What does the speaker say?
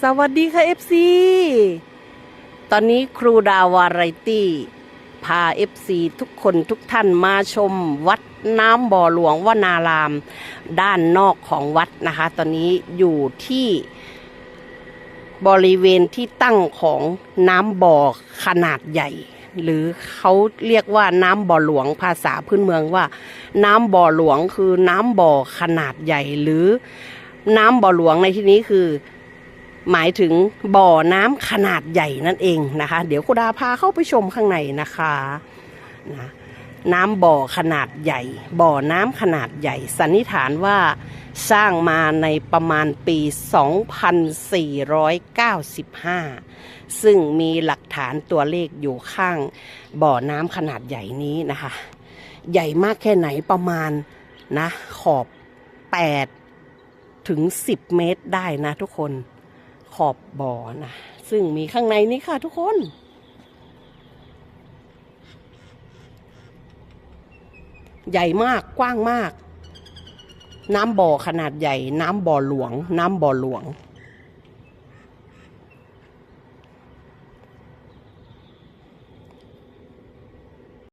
สวัสดีค่ะ FC ตอนนี้ครูดาวาไรตี้พา FC ทุกคนทุกท่านมาชมวัดน้ำบ่อหลวงวนาราม ด้านนอกของวัดนะคะ ตอนนี้อยู่ที่บริเวณที่ตั้งของน้ำบ่อขนาดใหญ่ หรือเขาเรียกว่าน้ำบ่อหลวงภาษาพื้นเมืองว่า น้ำบ่อหลวงคือน้ำบ่อขนาดใหญ่หรือน้ำบ่อหลวงในที่นี้คือ หมายถึงบ่อน้ำขนาดใหญ่นั่นเองนะคะ เดี๋ยวคุณดาพาเข้าไปชมข้างในนะคะนะน้ำบ่อขนาดใหญ่ บ่อน้ำขนาดใหญ่ สันนิษฐานว่าสร้างมาในประมาณปี 2495 ซึ่งมีหลักฐานตัวเลขอยู่ข้างบ่อน้ำขนาดใหญ่นี้นะคะ ใหญ่มากแค่ไหนประมาณนะขอบ 8 ถึง 10 เมตรได้นะทุกคน ขอบบ่อนะซึ่งมีข้างในนี้ค่ะทุกคน ใหญ่มากกว้างมาก น้ำบ่อขนาดใหญ่ น้ำบ่อหลวง น้ำบ่อหลวง